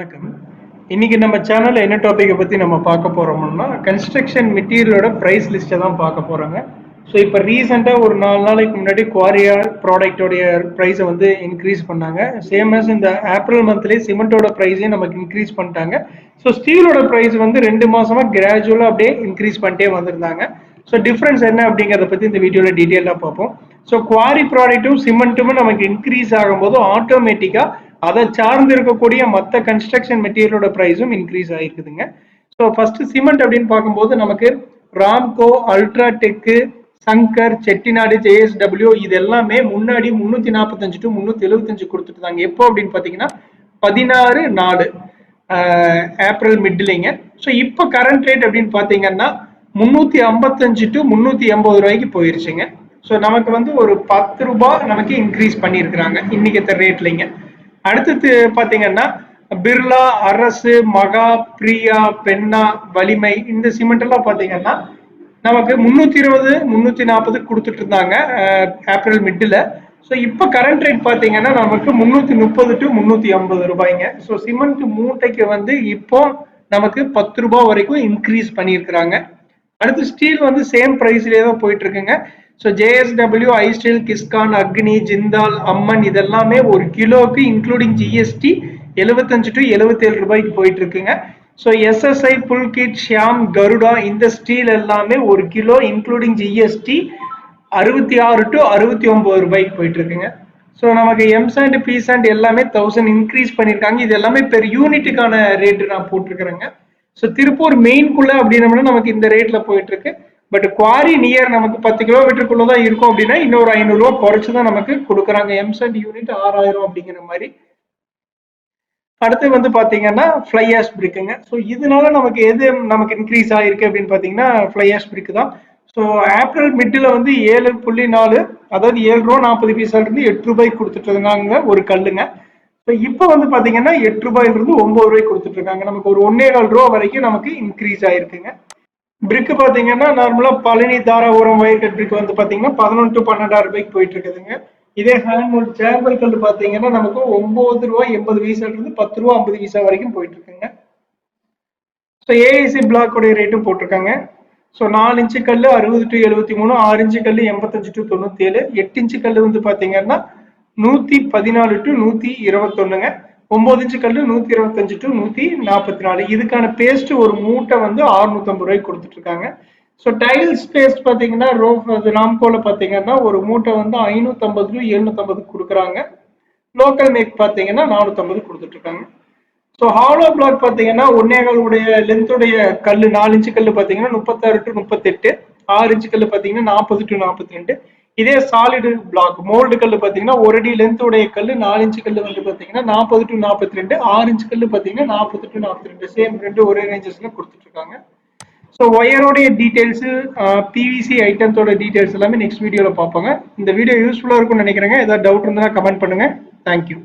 வணக்கம். இன்னைக்கு நம்ம சேனல்ல என்ன டாபிக்கை பத்தி நம்ம பார்க்க போறோம்னா கன்ஸ்ட்ரக்ஷன் மெட்டீரியலோட பிரைஸ் லிஸ்ட்டை தான் பார்க்க போறாங்க. ஸோ இப்போ ரீசெண்டாக ஒரு நாலு நாளைக்கு முன்னாடி குவாரியா ப்ராடக்டோடைய ப்ரைஸை வந்து இன்க்ரீஸ் பண்ணாங்க. சேம் ஆஸ் இந்த ஏப்ரல் மந்த்லேயே சிமெண்ட்டோட ப்ரைஸையும் நமக்கு இன்க்ரீஸ் பண்ணிட்டாங்க. ஸோ ஸ்டீலோட ப்ரைஸ் வந்து ரெண்டு மாசமா கிராஜுவலாக அப்படியே இன்க்ரீஸ் பண்ணிட்டே வந்திருந்தாங்க. ஸோ டிஃப்ரென்ஸ் என்ன அப்படிங்கிறத பற்றி இந்த வீடியோவில் டீட்டெயிலாக பார்ப்போம். ஸோ குவாரி ப்ராடக்ட்டும் சிமெண்ட்டும் நமக்கு இன்க்ரீஸ் ஆகும்போது ஆட்டோமேட்டிக்காக அதை சார்ந்து இருக்கக்கூடிய மற்ற கன்ஸ்ட்ரக்ஷன் மெட்டீரியலோட ப்ரைஸும் இன்க்ரீஸ் ஆகிருக்குதுங்க ஸோ ஃபர்ஸ்ட் சிமெண்ட் அப்படின்னு பார்க்கும்போது நமக்கு ராம்கோ அல்ட்ராடெக்கு சங்கர் செட்டிநாடு ஜேஎஸ்டபிள்யூ இது எல்லாமே முன்னாடி முன்னூத்தி நாற்பத்தஞ்சு டு முன்னூத்தி எழுபத்தஞ்சு கொடுத்துட்டு தாங்க எப்போ அப்படின்னு பார்த்தீங்கன்னா பதினாறு நாலு ஏப்ரல் மிட்லிங்க ஸோ இப்போ கரண்ட் ரேட் அப்படின்னு பார்த்தீங்கன்னா முந்நூற்றி ஐம்பத்தஞ்சு டு முந்நூற்றி எண்பது ரூபாய்க்கு போயிருச்சுங்க. ஸோ நமக்கு வந்து ஒரு பத்து ரூபாய் நமக்கு இன்க்ரீஸ் பண்ணியிருக்கிறாங்க. இன்னைக்கு ரேட்லிங்க அடுத்தது பார்த்தீங்கன்னா பிர்லா அரசு மகா பிரியா பென்னா வலிமை இந்த சிமெண்ட் எல்லாம் பார்த்தீங்கன்னா நமக்கு முந்நூற்றி இருபது முந்நூற்றி நாற்பது கொடுத்துட்டு இருந்தாங்க ஏப்ரல் மிட்டில் ஸோ இப்போ கரண்ட் ரேட் பார்த்தீங்கன்னா நமக்கு முந்நூற்றி முப்பது டு முந்நூற்றி ஐம்பது ரூபாய்ங்க. ஸோ சிமெண்ட் மூட்டைக்கு வந்து இப்போ நமக்கு பத்து ரூபாய் வரைக்கும் இன்க்ரீஸ் பண்ணியிருக்கிறாங்க. அடுத்து ஸ்டீல் வந்து சேம் ப்ரைஸ்லேயே தான் போயிட்டு இருக்குங்க. ஸோ ஜேஎஸ்டபிள்யூ ஐ ஸ்டீல் கிஸ்கான் அக்னி ஜிந்தால் அம்மன் இதெல்லாமே ஒரு கிலோவுக்கு இன்க்ளூடிங் ஜிஎஸ்டி எழுபத்தஞ்சு டு எழுபத்தேழு ரூபாய்க்கு போயிட்டு இருக்குங்க ஸோ எஸ்எஸ்ஐ புல்கிட் ஷியாம் கருடா இந்த ஸ்டீல் எல்லாமே ஒரு கிலோ இன்க்ளூடிங் ஜிஎஸ்டி அறுபத்தி ஆறு டு அறுபத்தி ஒன்பது ரூபாய்க்கு போயிட்டு இருக்குங்க ஸோ நமக்கு எம் சாண்ட் பி எல்லாமே தௌசண்ட் இன்க்ரீஸ் பண்ணியிருக்காங்க. இது எல்லாமே பெர் யூனிட்டுக்கான ரேட்டு நான் போட்டிருக்கிறேங்க. ஸோ திருப்பூர் மெயின்குள்ள அப்படின்னம்னா நமக்கு இந்த ரேட்ல போயிட்டு இருக்கு பட் குவாரி நியர் நமக்கு பத்து கிலோமீட்டருக்குள்ள தான் இருக்கும் அப்படின்னா இன்னொரு ஐநூறுரூவா குறைச்சு தான் நமக்கு கொடுக்குறாங்க. எம்சென்ட் யூனிட் ஆறாயிரம் அப்படிங்கிற மாதிரி. அடுத்து வந்து பாத்தீங்கன்னா ஃப்ளை ஆஷ் பிரிக்குங்க ஸோ இதனால நமக்கு எது நமக்கு இன்க்ரீஸ் ஆயிருக்கு அப்படின்னு பாத்தீங்கன்னா ஃப்ளை ஆஷ் பிரிக்கு தான். ஸோ ஏப்ரல் மிட்டில் வந்து ஏழு புள்ளி நாலு அதாவது ஏழு ரூபா நாற்பது பைசால இருந்து எட்டு ரூபாய்க்கு கொடுத்துட்டு இருந்தாங்க ஒரு கல்லுங்க. ஸோ இப்போ வந்து பாத்தீங்கன்னா எட்டு ரூபாயிலிருந்து ஒம்பது ஒன்பது ரூபாய்க்கு கொடுத்துட்டு இருக்காங்க நமக்கு ஒரு ஒன்னே கால் ரூபா வரைக்கும் நமக்கு இன்க்ரீஸ் ஆயிருக்குங்க. பிரிக்கு பார்த்தீங்கன்னா நார்மலாக Palani Dharapuram wire cut brick வந்து பார்த்தீங்கன்னா பதினொன்று டு பன்னெண்டாயிரம் ரூபாய்க்கு போயிட்டு இருக்குதுங்க. இதே ஹேண்ட்மோல் சேம்பல் கல் பார்த்தீங்கன்னா நமக்கு ஒன்பது ரூபா எண்பது பைசால பத்து ரூபா ஐம்பது பைசா வரைக்கும் போயிட்டு இருக்குங்க. ஸோ ஏஐசி பிளாக்கோடைய ரேட்டும் போட்டிருக்காங்க. ஸோ நாலு இன்ச்சு கல் அறுபது டு எழுபத்தி மூணு ஆறு இன்ச்சு கல் எண்பத்தஞ்சு டு தொண்ணூற்றி ஏழு எட்டு இன்ச்சு கல் வந்து பார்த்தீங்கன்னா நூற்றி பதினாலு டு நூற்றி இருபத்தொன்னுங்க. ஒன்பது இன்ச்சு கல் நூத்தி இருபத்தஞ்சு டு நூத்தி நாற்பத்தி நாலு. இதுக்கான பேஸ்ட் ஒரு மூட்டை வந்து அறுநூத்தம்பது ரூபாய்க்கு கொடுத்துட்டு இருக்காங்க ஸோ டைல்ஸ் பேஸ்ட் பார்த்தீங்கன்னா ரோஃப் அது பார்த்தீங்கன்னா ஒரு மூட்டை வந்து ஐநூற்றம்பது டு எழுநூத்தம்பது கொடுக்குறாங்க. லோக்கல் மேக் பார்த்தீங்கன்னா நானூற்றம்பது கொடுத்துட்டு இருக்காங்க ஸோ ஹாலோ பிளாக் பார்த்தீங்கன்னா ஒன்னேகாலுடைய லென்த்துடைய கல் நாலு இன்ச்சு கல் பார்த்தீங்கன்னா முப்பத்தாறு டு முப்பத்தெட்டு ஆறு இன்ச்சு கல் பார்த்தீங்கன்னா நாற்பது டு நாற்பத்தி ரெண்டு. இதே சாலிடு பிளாக் மோல்டு கல் பார்த்தீங்கன்னா ஒரு அடி லென்த்துடைய கல் நாலு இன்ச்சு கல் வந்து பார்த்தீங்கன்னா நாற்பது டு நாற்பத்தி ரெண்டு ஆறு இன்ச்சு கல் பார்த்தீங்கன்னா நாற்பது டு நாற்பத்தி ரெண்டு சேம் ரெண்டு ஒரே ரேஞ்சஸ்ல கொடுத்துட்டு இருக்காங்க ஸோ ஒயரோடைய டீட்டெயில்ஸு பிவிசி ஐட்டம்ஸோட டீட்டெயில்ஸ் எல்லாமே நெக்ஸ்ட் வீடியோவில் பார்ப்போங்க. இந்த வீடியோ யூஸ்ஃபுல்லாக இருக்கும்னு நினைக்கிறேங்க. ஏதாவது டவுட் இருந்தால் கமெண்ட் பண்ணுங்க. தேங்க்யூ